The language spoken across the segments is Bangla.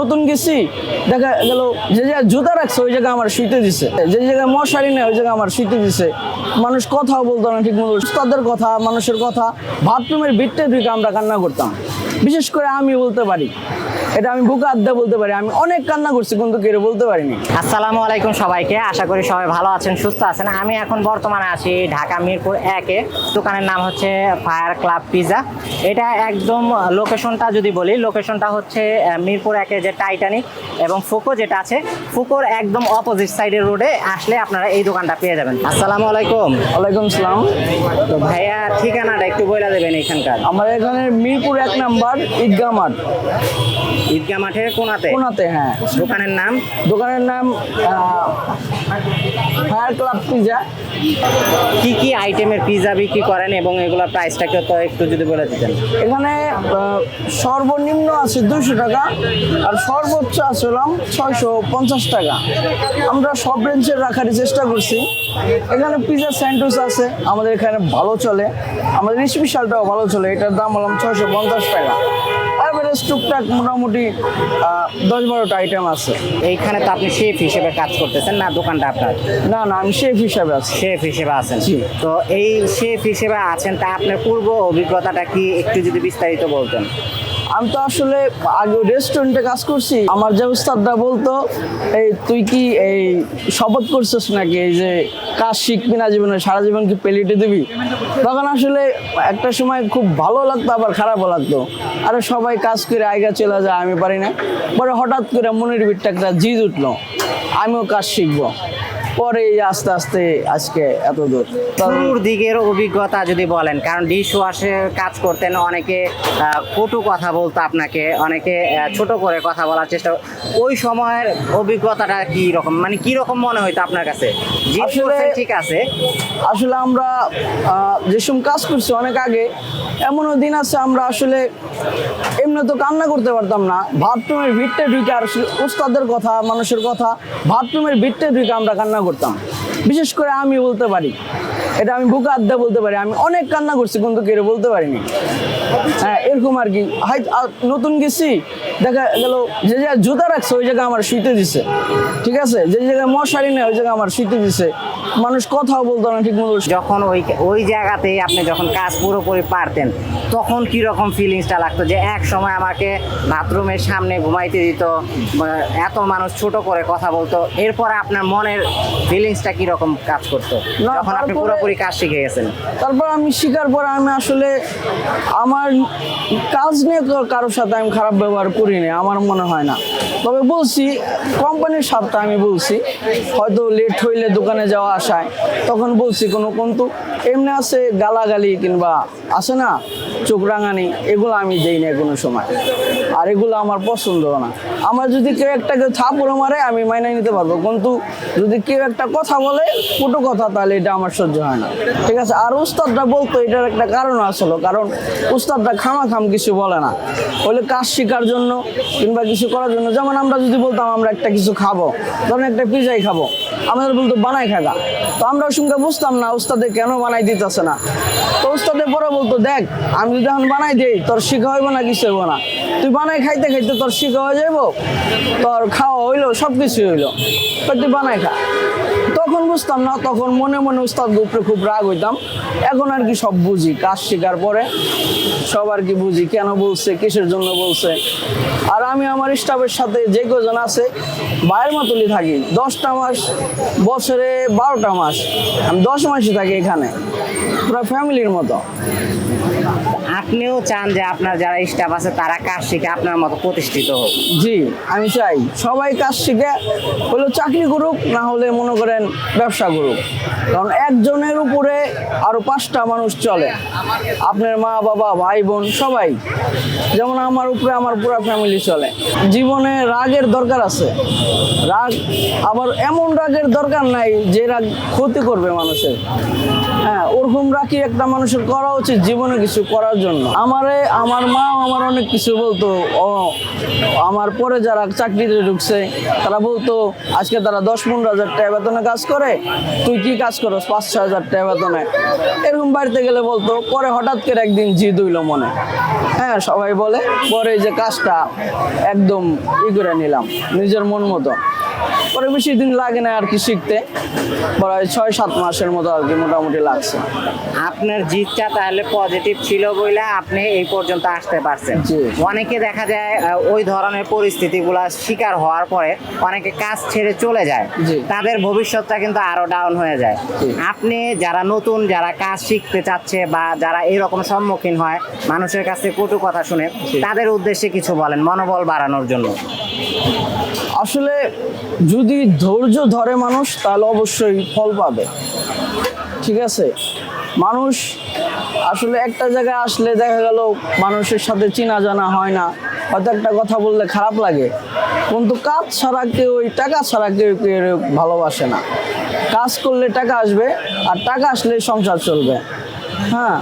নতুন গেছি, দেখা গেল যে জায়গায় জুতা রাখছে, ওই জায়গায় আমার শুইতে দিছে। যে জায়গায় মশারি নেই, ওই জায়গায় আমার শুইতে দিছে। মানুষ কথাও বলতো না ঠিক মতো তাদের কথা, মানুষের কথা বাথরুমের ভিতরে ঢুকে আমরা কান্না করতাম। বিশেষ করে আমি বলতে পারি এটা আমি বুকে আড্ডা বলতে পারি। আমি অনেক কান্না করছি কিন্তু কেউ বলতে পারিনি। আসসালামু আলাইকুম সবাইকে। আশা করি সবাই ভালো আছেন সুস্থ আছেন। আমি এখন বর্তমানে আছি ঢাকা মিরপুর একে দোকানের নাম হচ্ছে ফায়ার ক্লাব পিজা। এটা একদম লোকেশনটা যদি বলি লোকেশনটা হচ্ছে মিরপুর একে যে টাইটানিক এবং ফুকো যেটা আছে ফুকোর একদম অপোজিট সাইডের রোডে আসলে আপনারা এই দোকানটা পেয়ে যাবেন। আসসালামু আলাইকুম। ওয়ালাইকুম সালাম। তো ভাইয়া ঠিকানাটা একটু বলে দেবেন এখানকার আমার এখানে মিরপুর এক নাম্বার ঈদগাহ মাঠ। ঈদগাহ মাঠের কোনাতে? কোনাতে হ্যাঁ। দোকানের নাম? দোকানের নাম ফায়ার ক্লাব পিজা কি কি আইটেমের পিজা বিক্রি করেন এবং এগুলোর প্রাইসটাকে তো একটু যদি বলে দিতেন? এখানে সর্বনিম্ন আছে দুইশো টাকা আর সর্বোচ্চ আছে ছয়শো পঞ্চাশ টাকা। আমরা সব রেঞ্জের রাখারই চেষ্টা করছি। এখানে পিজা স্যান্ডউইচ আছে আমাদের এখানে ভালো চলে। আমাদের স্পেশালটাও ভালো চলে এটার দাম হলাম ছয়শো পঞ্চাশ টাকা। অ্যাভারেজ টুকটাক মোটামুটি আহ, দশ বারোটা আইটেম আছে। এইখানে তো আপনি শেফ হিসেবে কাজ করতেছেন না দোকানটা আপনার? না না আমি শেফ হিসেবে আছি। শেফ হিসেবে আছেন। তো এই শেফ হিসেবে আছেন তা আপনার পূর্ব অভিজ্ঞতাটা কি একটু যদি বিস্তারিত বলতেন? আমি তো আসলে আগে রেস্টুরেন্টে কাজ করছি। আমার যে উস্তাদটা বলতো, এই, তুই কি এই শপথ করছিস নাকি? এই যে কাজ শিখবি না জীবনে, সারা জীবন কি পেলিটে দিবি? তখন আসলে একটা সময় খুব ভালো লাগতো, আবার খারাপও লাগতো। আরে সবাই কাজ করে আইগা চলে যায়, আমি পারি না। পরে হঠাৎ করে মনের ভিতটা একটা জিদ উঠল। আমিও কাজ শিখব। পরে আস্তে আস্তে আজকে এত দূর। শুরুর দিকের অভিজ্ঞতা যদি বলেন কারণ ডিশ ওয়াশে কাজ করতেন অনেকে কটু কথা বলতো আপনাকে অনেকে ছোট করে কথা বলার চেষ্টা ওই সময়ের অভিজ্ঞতাটা কি রকম? মানে কি রকম মনে হইতো আপনার কাছে? ঠিক আছে। আসলে আমরা যেসব কাজ করছি অনেক আগে এমনও দিন আছে আমরা আসলে এমনি তো কান্না করতে পারতাম না। বাথরুমের ভিতরে ঢুকে আর উস্তাদের কথা মানুষের কথা বাথরুমের ভিতরে ঢুকে আমরা কান্না করতাম। বিশেষ করে আমি বলতে পারি এটা আমি বুকে আড্ডা বলতে পারি আমি অনেক কান্না করছি কিন্তু কেউ বলতে পারিনি। হ্যাঁ এরকম আর কি। নতুন গেছি দেখা গেল যে জায়গায় জুতা রাখছে ওই জায়গায় আমার শুইতে দিছে। ঠিক আছে? যে জায়গায় মশারি নেই ওই জায়গায় আমার শুইতে দিছে। মানুষ কথাও বলতো না ঠিক মতো। যখন ওই ওই জায়গাতে আপনি যখন কাজ পুরোপুরি পারতেন তখন কি রকম ফিলিংসটা লাগতো? যে এক সময় আমাকে বাথরুমের সামনে ঘুমাইতে দিত এত মানুষ ছোট করে কথা বলতো এরপর আপনার মনের ফিলিংসটা কি রকম কাজ করতো? না, যখন আপনি তারপরে- পুরোপুরি কাজ শিখে গেছেন তারপর আমি শিকার পর আমি আসলে আমার কাজ নিয়ে কারোর সাথে আমি খারাপ ব্যবহার করি করিনি আমার মনে হয় না। তবে বলছি, কোম্পানির স্বার্থে আমি বলছি, হয়তো লেট হইলে দোকানে যাওয়া আসায়, তখন বলছি কোনো কিন্তু এমনি আছে গালাগালি কিংবা আছে না চোখ রাঙানি, এগুলো আমি দেই না কোনো সময়। আর এগুলো আমার পছন্দ না। আমার যদি কেউ একটা কেউ থাপড়ে মারে, আমি মাইনে নিতে পারব। কিন্তু যদি কেউ একটা কথা বলে ফুটো কথা, তাহলে এটা আমার সহ্য হয় না। ঠিক আছে? আর উস্তাদটা বলতো, এটার একটা কারণ আসলো। কারণ উস্তাদটা খামাখাম কিছু বলে না। বলে কাজ শেখার জন্য কিংবা কিছু করার জন্য। যেমন আমরা যদি বলতাম, আমরা একটা কিছু খাব। ধরেন একটা পিজাই খাব। আমাদের বলতো বানাই খাগা তো আমরা সঙ্গে বুঝতাম না, উস্তাদে কেন বানাই দিতেছে না। তো উস্তাদে পরে বলতো, দেখ, আমি যদি এখন বানাই দিই, তোর শিখা হইব না, কিছু হইব না। তুই বানাই খাইতে খাইতে তোর শিখা হয়ে যাইব তোর খাওয়া হইল সব কিছু হইল। তুই বানাই খা। তখন বুঝতাম না, তখন মনে মনে উস্তাদ উপরে খুব রাগ হইতাম। এখন আর কি সব বুঝি, কাজ শেখার পরে সব আর কি বুঝি, কেন বলছে, কিসের জন্য বলছে। আর আমি আমার স্টাফের সাথে যে কজন আছে বাইরের মতনই থাকি। দশটা মাস, বছরে বারোটা মাস। আমি দশ মাসই থাকি এখানে, পুরো ফ্যামিলির মতো। আপনিও চান যে আপনার যারা স্টাফ আছে তারা কাজ শিখে আপনার মতো প্রতিষ্ঠিত হোক। জি, আমি চাই সবাই কাজ শিখে, হলো চাকরি করুক, না হলে মনে করেন ব্যবসা করুক। কারণ একজনের উপরে আরও পাঁচটা মানুষ চলে। আপনার মা, বাবা, ভাই, বোন, সবাই। যেমন আমার উপরে আমার পুরো ফ্যামিলি চলে। জীবনে রাগের দরকার আছে। রাগ, আবার এমন রাগের দরকার নাই যে রাগ ক্ষতি করবে মানুষের। হ্যাঁ ওরকম রাখি একটা মানুষের করা উচিত, জীবনে কিছু করার জন্য। জন্য। আমারে আমার মা আমার অনেক কিছু বলতো ও আমার পরে যারা চাকরিতে ঢুকছে তারা বলতো আজকে তারা দশ পনেরো হাজার টাকা বেতনে কাজ করে তুই কি কাজ করস পাঁচ ছ হাজার টাকা বেতনে? এরকম বাড়িতে গেলে বলতো পরে হঠাৎ করে একদিন জিদ হইল মনে। হ্যাঁ সবাই বলে পরে যে কাজটা একদম ই করে নিলাম নিজের মন মতো। পরে বেশি দিন লাগে না আর কি শিখতে প্রায় ছয় সাত মাসের মতো আর কি মোটামুটি লাগছে। আপনার জিতটা তাহলে পজিটিভ ছিল বলে আপনি এই পর্যন্ত আসতে পারছেন। অনেকে দেখা যায় ওই ধরনের পরিস্থিতিগুলা শিকার হওয়ার পরে অনেকে কাজ ছেড়ে চলে যায়। তাদের ভবিষ্যৎটা কিন্তু আরও ডাউন হয়ে যায়। আপনি যারা নতুন যারা কাজ শিখতে চাচ্ছে বা যারা এরকম সম্মুখীন হয় মানুষের কাছে কটু কথা শুনে তাদের উদ্দেশ্যে কিছু বলেন মনোবল বাড়ানোর জন্য। আসলে যদি ধৈর্য ধরে মানুষ তাহলে অবশ্যই ফল পাবে। ঠিক আছে? মানুষ আসলে একটা জায়গায় আসলে দেখা গেল মানুষের সাথে চেনা জানা হয় না। হয়তো একটা কথা বললে খারাপ লাগে। কিন্তু কাজ ছাড়া কেউ, টাকা ছাড়া কেউ কেউ ভালোবাসে না। কাজ করলে টাকা আসবে আর টাকা আসলে সংসার চলবে। হ্যাঁ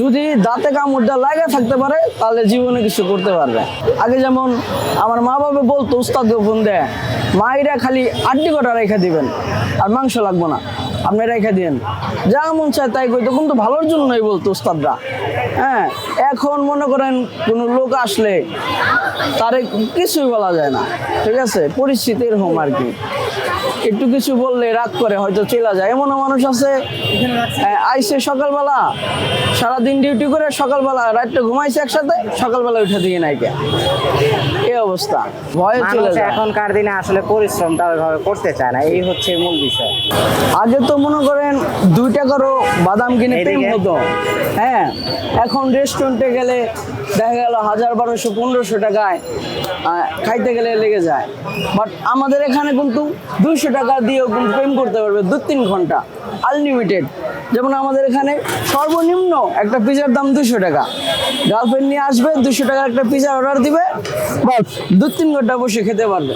যদি দাঁতে কামড়টা লাগে থাকতে পারে, তাহলে জীবনে কিছু করতে পারবে। আগে যেমন আমার মা বাবা বলতো উস্তাদ ফোন দেয়। মায়েরা খালি আড্ডি কটা রেখে দিবেন, আর মাংস লাগবো না। আপনি রেখে দিন যা মন চায় তাই কইতো কিন্তু ভালোর জন্যই বলতো উস্তাদরা। হ্যাঁ এখন মনে করেন কোনো লোক আসলে তারে কিছুই বলা যায় না। ঠিক আছে? পরিস্থিতি এরকম আর কি। একটু কিছু বললে রাগ করে হয়তো চলে যায়। এমনও মানুষ আছে আইসে সকালবেলা সারাদিন ডিউটি করে সকালবেলা রাতটা ঘুমাইছে একসাথে সকালবেলা উঠে দিয়ে নাই কে? এই অবস্থা ভয়ে চলে যায়। এখনকার দিনে আসলে পরিশ্রমটা ওইভাবে করতে চায় না এই হচ্ছে মূল বিষয়। আগে তো মনে করেন দুই টাকারও বাদাম কিনে এইদিকে? হতো। হ্যাঁ এখন রেস্টুরেন্টে গেলে দেখা গেল হাজার বারোশো পনেরোশো টাকায় খাইতে গেলে লেগে যায়। বাট আমাদের এখানে কিন্তু দুইশো টাকা দিয়েও ওরকম ফ্রেম করতে পারবে দু তিন ঘণ্টা আনলিমিটেড যেমন আমাদের এখানে সর্বনিম্ন একটা পিজার দাম দুশো টাকা। গার্লফ্রেন্ড নিয়ে আসবে, দুশো টাকার একটা পিজার অর্ডার দিবে, বাস, দু তিন ঘণ্টা বসে খেতে পারবে।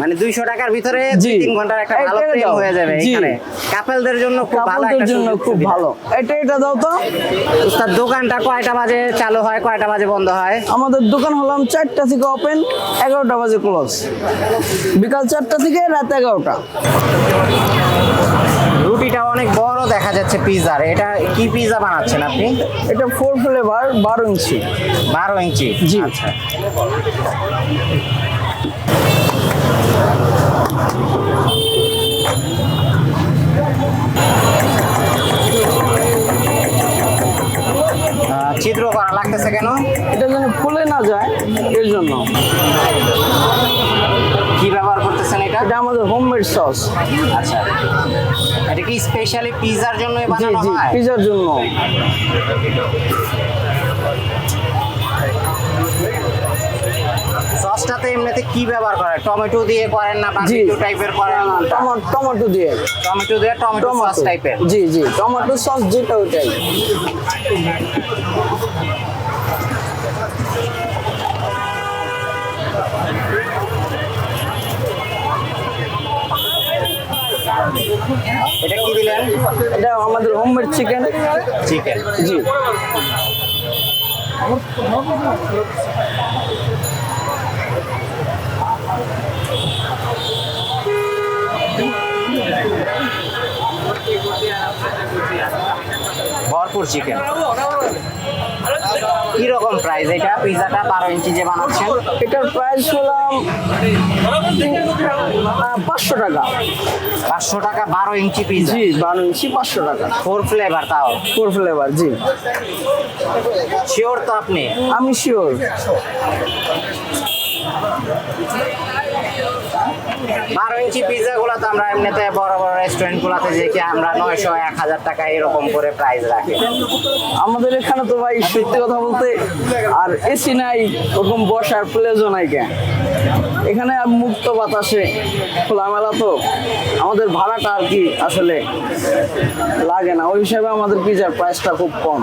মানে দুইশো টাকার ভিতরে জি। দুই ঘণ্টার একটা ভালো প্রেম হয়ে যাবে। এখানে। কাপেলদের জন্য খুব ভালো একটা জন্য খুব ভালো। এটা এটা দাও তো। উস্তাদ দোকানটা কয়টা বাজে? চালু হয় কয়টা বাজে বন্ধ হয়? আমাদের দোকান হলাম চারটা থেকে ওপেন এগারোটা বাজে ক্লোজ বিকাল চারটা থেকে রাত এগারোটা। রুটিটা অনেক বড় দেখা যাচ্ছে পিজার এটা কি পিজা বানাচ্ছেন আপনি? এটা ফোর ফ্লেভার বারো ইঞ্চি। বারো ইঞ্চি। জি। আচ্ছা। ছিদ্র করা লাগতেছে কেন? এটা যেন ফুলে না যায় এর জন্য। কি ব্যবহার করতেছেন এটা? এটা আমাদের হোমমেড সস আচ্ছা। এটা কি স্পেশালি পিজার জন্যই বানানো হয়? পিজার জন্য। সসটাতে এমনিতে কি ব্যবহার করে টমেটো দিয়ে করেন না বারবিকিউ টাইপের করেন? টমা- টমেটো দিয়ে। টমেটো দিয়ে টমেটো সস টাইপের জি জি। টমেটো সস যেটা ওইটাই। এটা কি দিলেন? এটা আমাদের হোমমেড চিকেন চিকেন জি। ভরপুর চিকেন কি রকম প্রাইস এটা পিজাটা বারো ইঞ্চি যে বানাচ্ছেন। এটার প্রাইস হলাম পাঁচশো টাকা। পাঁচশো টাকা বারো ইঞ্চি পিজা জি বারো ইঞ্চি পাঁচশো টাকা। ফোর ফ্লেভার তাও। ফোর ফ্লেভার জি। শিওর তো আপনি? আমি শিওর বারো ইঞ্চি পিজা গুলো তো আমরা এমনিতে বড় বড় রেস্টুরেন্ট গুলাতে কি আমরা নয়শো, এক হাজার টাকা এরকম করে প্রাইস রাখি। আমাদের এখানে তো ভাই সত্যি কথা বলতে আর এসি নাই, ওরকম বসার প্লেজও নাই কেন এখানে মুক্ত বাতাসে খোলামেলা তো আমাদের ভাড়াটা আর কি আসলে লাগে না। ওই হিসাবে আমাদের পিজার প্রাইসটা খুব কম।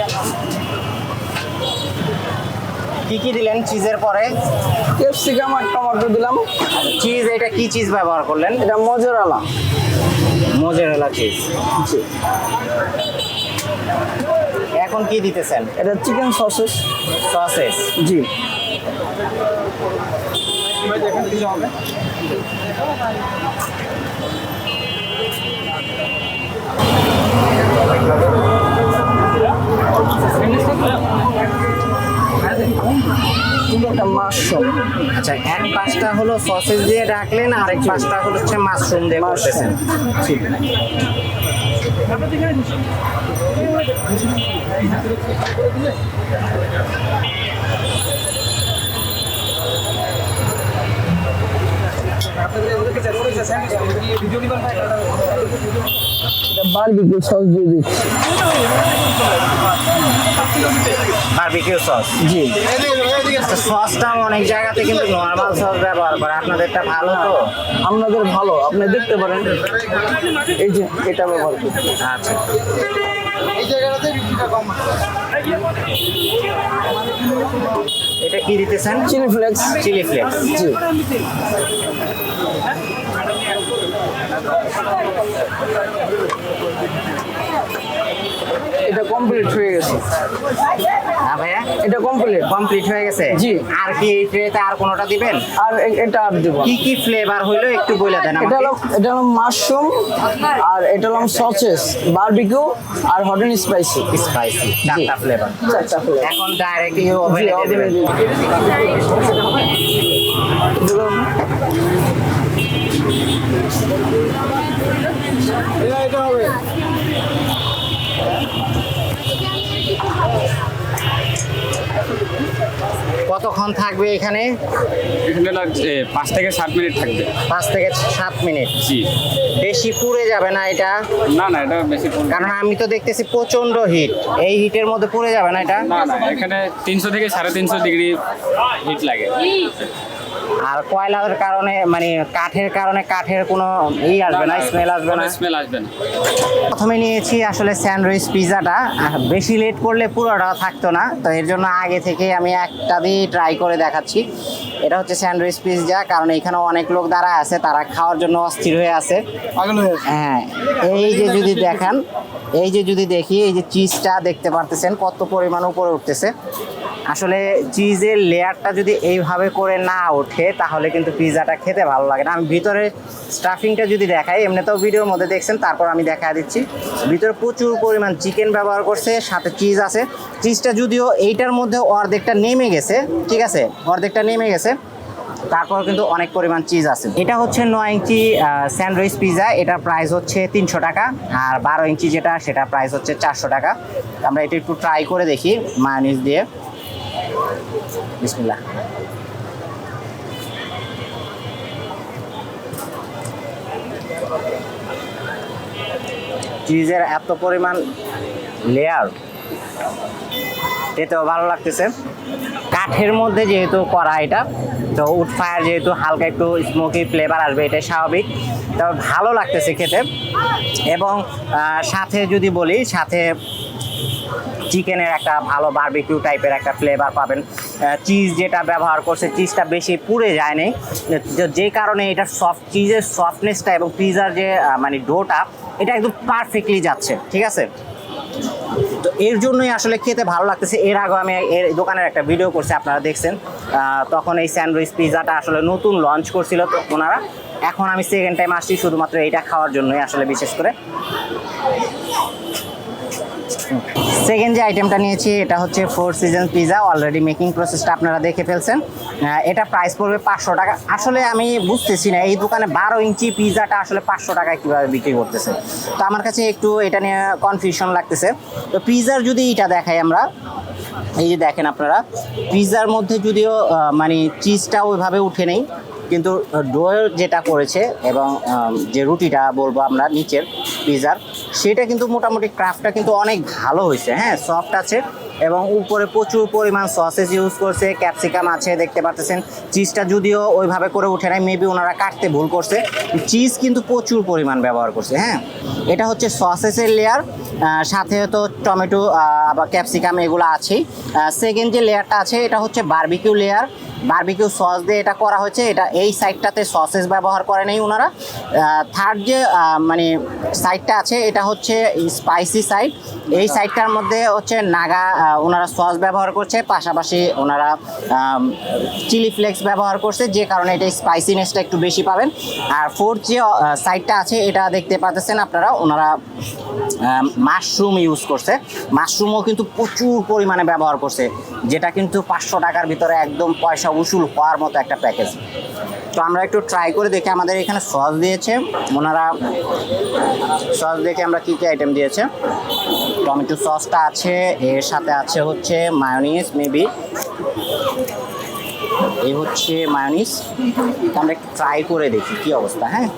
কি কি দিলেন চিজের পরে? ক্যাপসিকাম আর টমেটো দিলাম। চিজ এটা কি চিজ ব্যবহার করলেন? এটা মজরালা মোজারেলা চিজ জি। এখন কি দিতেছেন? এটা চিকেন সসেস সসেস জি। এটা মাশরুম। আচ্ছা এক পাঁচটা হলো সসেস দিয়ে রাখলেন, আর এক পাঁচটা হলো হচ্ছে মাশরুম দিয়ে করতেছেন। ঠিক এটা বারবিকিউ সস। দিয়ে দিচ্ছি বারবিকিউ সস জি। আচ্ছা সসটা অনেক জায়গাতে কিন্তু নর্মাল সস ব্যবহার করে। আপনাদেরটা ভালো তো? আপনাদের ভালো আপনি দেখতে পারেন। এই যে এটা ব্যবহার করি। আচ্ছা। এটা কি দিতেছেন? চিলি ফ্লেক্স চিলি ফ্লেক্স জি। এটা কমপ্লিট হয়ে গেছে। হ্যাঁ ভাইয়া? এটা কমপ্লিট কমপ্লিট হয়ে গেছে? জি। আর কি এই ট্রেতে আর কোনোটা দিবেন? আর এটা আর দিব। কি কি ফ্লেভার হলো একটু বলে দেন এটা হলো এটা হলো মাশরুম আর এটা হলো সসেস বারবিকিউ আর হট অ্যান্ড স্পাইসি স্পাইসি চারটা ফ্লেভার চারটা ফ্লেভার এখন ডাইরেক্ট ওভেনে দিয়ে দিবেন। কতক্ষণ থাকবে এখানে? এখানে লাগছে পাঁচ থেকে সাত মিনিট থাকবে। পাঁচ থেকে সাত মিনিট। জি। বেশি পুড়ে যাবে না এটা? না না এটা বেশি কারণ আমি তো দেখতেছি প্রচণ্ড হিট এই হিটের মধ্যে পুড়ে যাবে না এটা? না না এখানে তিনশো থেকে সাড়ে তিনশো ডিগ্রি হিট লাগে। আর কয়লার কারণে মানে কাঠের কারণে কাঠের কোনো ই আসবে না স্মেল আসবে না? স্মেল আসবে না। প্রথমে নিয়েছি আসলে স্যান্ডউইচ পিৎজাটা আহ, বেশি লেট করলে পুরোটা থাকতো না তো এর জন্য আগে থেকে আমি একটা দিয়ে ট্রাই করে দেখাচ্ছি। এটা হচ্ছে স্যান্ডউইচ পিৎজা কারণ এখানে অনেক লোক দাঁড়ায় আছে তারা খাওয়ার জন্য অস্থির হয়ে আছে। হ্যাঁ এই যে যদি দেখান এই যে যদি দেখি এই যে চিজটা দেখতে পারতেছেন কত পরিমাণ উপরে উঠতেছে। আসলে চিজের লেয়ারটা যদি এইভাবে করে না ওঠে, তাহলে কিন্তু পিৎজাটা খেতে ভালো লাগে না। আমি ভিতরে স্টাফিংটা যদি দেখাই, এমনিতেও ভিডিওর মধ্যে দেখছেন, তারপর আমি দেখা দিচ্ছি। ভিতরে প্রচুর পরিমাণ চিকেন ব্যবহার করছে, সাথে চিজ আছে। চিজটা যদিও এইটার মধ্যে অর্ধেকটা নেমে গেছে, ঠিক আছে? অর্ধেকটা নেমে গেছে। তারপর কিন্তু অনেক পরিমাণ চিজ আছে। এটা হচ্ছে নয় ইঞ্চি স্যান্ডউইচ পিৎজা এটার প্রাইস হচ্ছে তিনশো টাকা। আর বারো ইঞ্চি যেটা সেটা প্রাইস হচ্ছে চারশো টাকা। আমরা এটা একটু ট্রাই করে দেখি মায়োনিজ দিয়ে। বিসমিল্লাহ। চিজের এত পরিমাণ লেয়ার এতেও ভালো লাগতেছে। কাঠের মধ্যে যেহেতু করা এটা, তো উড ফায়ার যেহেতু হালকা একটু স্মোকি ফ্লেভার আসবে এটা স্বাভাবিক। তবে ভালো লাগতেছে খেতে। এবং সাথে যদি বলি, সাথে চিকেনের একটা ভালো বারবিকিউ টাইপের একটা ফ্লেভার পাবেন। চিজ যেটা ব্যবহার করছে চিজটা বেশি পুড়ে যায়নি যে- যে কারণে এটা সফট চিজের সফটনেসটা এবং পিজার যে মানে ডোটা এটা একদম পারফেক্টলি যাচ্ছে, ঠিক আছে? তো এর জন্যই আসলে খেতে ভালো লাগতেছে। এর আগে আমি এর দোকানের একটা ভিডিও করছি, আপনারা দেখছেন। তখন এই স্যান্ডউইচ পিৎজাটা আসলে নতুন লঞ্চ করছিল তো ওনারা। এখন আমি সেকেন্ড টাইম আসছি, শুধুমাত্র এইটা খাওয়ার জন্যই আসলে বিশেষ করে। সেকেন্ড যে আইটেমটা নিয়েছি, এটা হচ্ছে four season pizza already making প্রসেসটা আপনারা দেখে ফেলছেন। এটা প্রাইস পড়বে পাঁচশো টাকা। আসলে আমি বুঝতেছি না, এই দোকানে বারো ইঞ্চি পিজাটা আসলে পাঁচশো টাকায় কীভাবে বিক্রি করতেছে? তো আমার কাছে একটু এটা নিয়ে কনফিউশন লাগতেছে। তো পিজার যদি এটা দেখাই আমরা, এই যে দেখেন আপনারা পিজার মধ্যে যদিও মানে চিজটা ওইভাবে উঠে নেই, কিন্তু ডোয়ের যেটা করেছে এবং যে রুটিটা বলব আমরা নিচের পিজার সেটা কিন্তু মোটামুটি ক্রাফটটা কিন্তু অনেক ভালো হয়েছে হ্যাঁ? সফট আছে এবং উপরে প্রচুর পরিমাণ সসেজ ইউজ করছে ক্যাপসিকাম আছে, দেখতে পাচ্ছেন চিজটা যদিও ওইভাবে করে উঠে নাই মেবি ওনারা কাটতে ভুল করছে। চিজ কিন্তু প্রচুর পরিমাণ ব্যবহার করছে হ্যাঁ? এটা হচ্ছে সসেসের লেয়ার সাথে তো টমেটো আবার ক্যাপসিকাম এগুলো আছেই। সেকেন্ড যে লেয়ারটা আছে, এটা হচ্ছে বারবিকিউ লেয়ার বারবিকিউ সস দিয়ে এটা করা হয়েছে। এটা এই সাইডটাতে সসেস ব্যবহার করে নেই ওনারা থার্ড যে মানে সাইডটা আছে, এটা হচ্ছে স্পাইসি সাইড এই সাইডটার মধ্যে হচ্ছে নাগা ওনারা সস ব্যবহার করছে। পাশাপাশি ওনারা চিলি ফ্লেক্স ব্যবহার করছে। যে কারণে এটা স্পাইসিনেসটা একটু বেশি পাবেন। আর ফোর্থ যে সাইডটা আছে, এটা দেখতে পাচ্ছেন আপনারা ওনারা মাশরুম ইউজ করছে। মাশরুমও কিন্তু প্রচুর পরিমাণে ব্যবহার করছে। যেটা কিন্তু পাঁচশো টাকার ভিতরে একদম পয়সা উসুল হওয়ার মতো একটা প্যাকেজ তো আমরা একটু ট্রাই করে দেখি আমাদের এখানে সস দিয়েছে। ওনারা সস দেখে আমরা কী কী আইটেম দিয়েছে। টমেটো সসটা আছে, এর সাথে আছে হচ্ছে মায়োনিজ মেবি এই হচ্ছে মায়োনিজ আমরা একটু ট্রাই করে দেখি কি অবস্থা হ্যাঁ?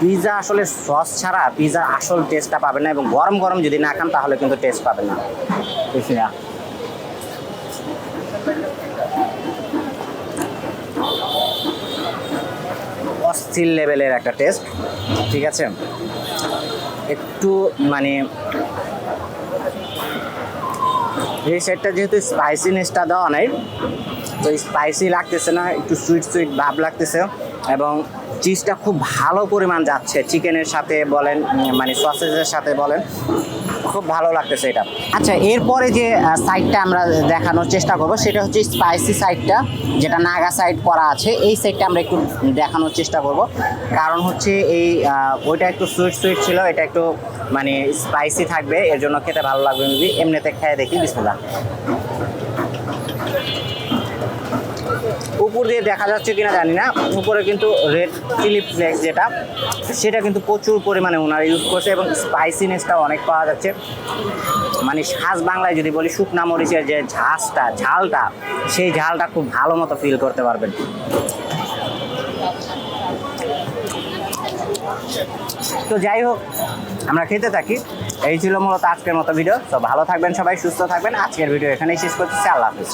পিৎজা আসলে সস ছাড়া পিৎজার আসল টেস্টটা পাবে না এবং গরম গরম যদি না খান তাহলে কিন্তু টেস্ট পাবে না। অস্থির লেভেলের একটা টেস্ট, ঠিক আছে? একটু মানে এই সেটটা যেহেতু স্পাইসিনেসটা দেওয়া নাই, তো স্পাইসি লাগতেছে না, একটু সুইট সুইট ভাব লাগতেছে এবং চিজটা খুব ভালো পরিমাণ যাচ্ছে চিকেনের সাথে বলেন মানে সসেজের সাথে বলেন। খুব ভালো লাগতেছে এটা। আচ্ছা এরপরে যে সাইডটা আমরা দেখানোর চেষ্টা করব, সেটা হচ্ছে স্পাইসি সাইডটা যেটা নাগা সাইড করা আছে। এই সাইডটা আমরা একটু দেখানোর চেষ্টা করব। কারণ হচ্ছে এই ওইটা একটু সুইট সুইট ছিল, এটা একটু মানে স্পাইসি থাকবে, এর জন্য খেতে ভালো লাগবে মেবি এমনিতে খেয়ে দেখি, বিসমিল্লাহ। উপর দিয়ে দেখা যাচ্ছে কিনা জানি না। উপরে কিন্তু রেড চিলি ফ্লেক্স যেটা, সেটা কিন্তু প্রচুর পরিমাণে ওনারা ইউজ করছে এবং স্পাইসিনেসটাও অনেক পাওয়া যাচ্ছে। মানে সাজ বাংলায় যদি বলি, শুকনা মরিচের যে ঝাঁসটা ঝালটা, সেই ঝালটা খুব ভালো মতো ফিল করতে পারবেন। তো যাই হোক, আমরা খেতে থাকি। এই ছিল মূলত আজকের মতো ভিডিও তো ভালো থাকবেন সবাই, সুস্থ থাকবেন। আজকের ভিডিও এখানেই শেষ করতেছি আল্লাহ হাফিজ।